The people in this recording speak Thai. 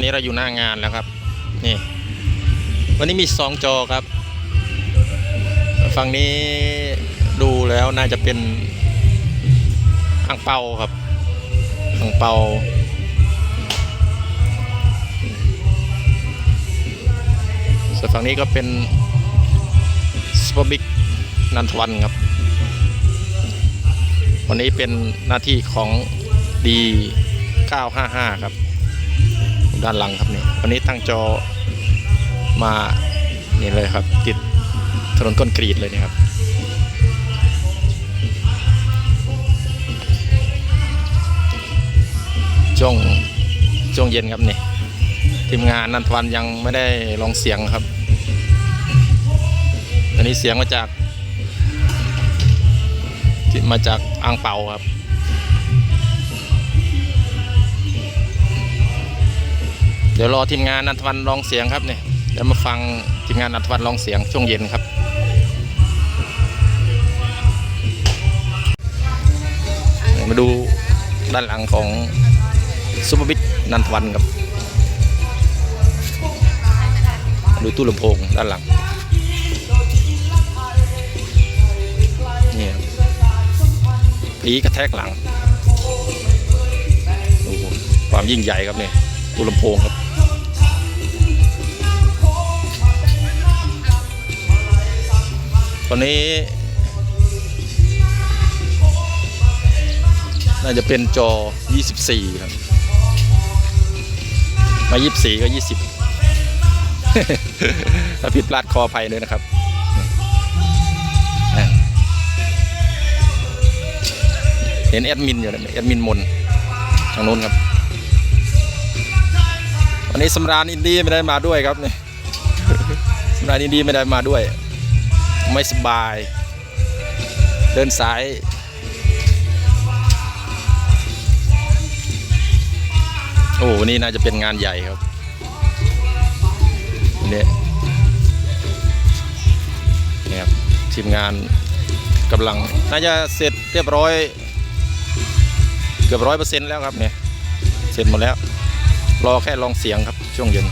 อนนี้เราอยู่หน้างานแล้วครับ นี่ วันนี้มีสองจอครับ ฝั่งนี้ดูแล้วน่าจะเป็นอ่างเปาครับอ่างเปาส่วนฝั่งนี้ก็เป็นสปอบิกนันทวันครับ วันนี้เป็นหน้าที่ของดี955 ครับ ด้านหลังครับนี่วันนี้ตั้งจอมานี่เลยครับ ติดถนนคอนกรีตเลยนี่ครับช่วงช่วงเย็นครับนี่ทีมงานนันทวันยังไม่ได้ลองเสียงครับอันนี้เสียงมาจาก มาจากอ่างเปาครับ เดี๋ยวรอทีมงานนันทวันลองเสียงครับเนี่ยเดี๋ยวมาฟังทีมงานนันทวันลองเสียงช่วงเย็นครับมาดูด้านหลังของซูเปอร์บิ๊กนันทวันครับ ดูตู้ลำโพงด้านหลังนี่ผีกระแทกหลัง ความยิ่งใหญ่ครับเนี่ย ตู้ลำโพงครับตอนนี้ น่าจะเป็นจอ 24 ครับ มา 24 ก็ 20 ถ้าผิดพลาดขออภัยด้วยนะครับเห็นแอดมินอยู่นะแอดมินมนทางโน้นครับ วันนี้สำราญอินดี้ไม่ได้มาด้วยครับเนี่ยสำราญอินดี้ไม่ได้มาด้วย ไม่สบาย เดินสายโอ้วันนี้น่าจะเป็นงานใหญ่ครับเนี่ยนี่ครับทีมงานกำลังน่าจะเสร็จเรียบร้อย เกือบร้อยเปอร์เซ็นต์แล้วครับเนี่ยเสร็จหมดแล้ว รอแค่ลองเสียงครับช่วงเย็น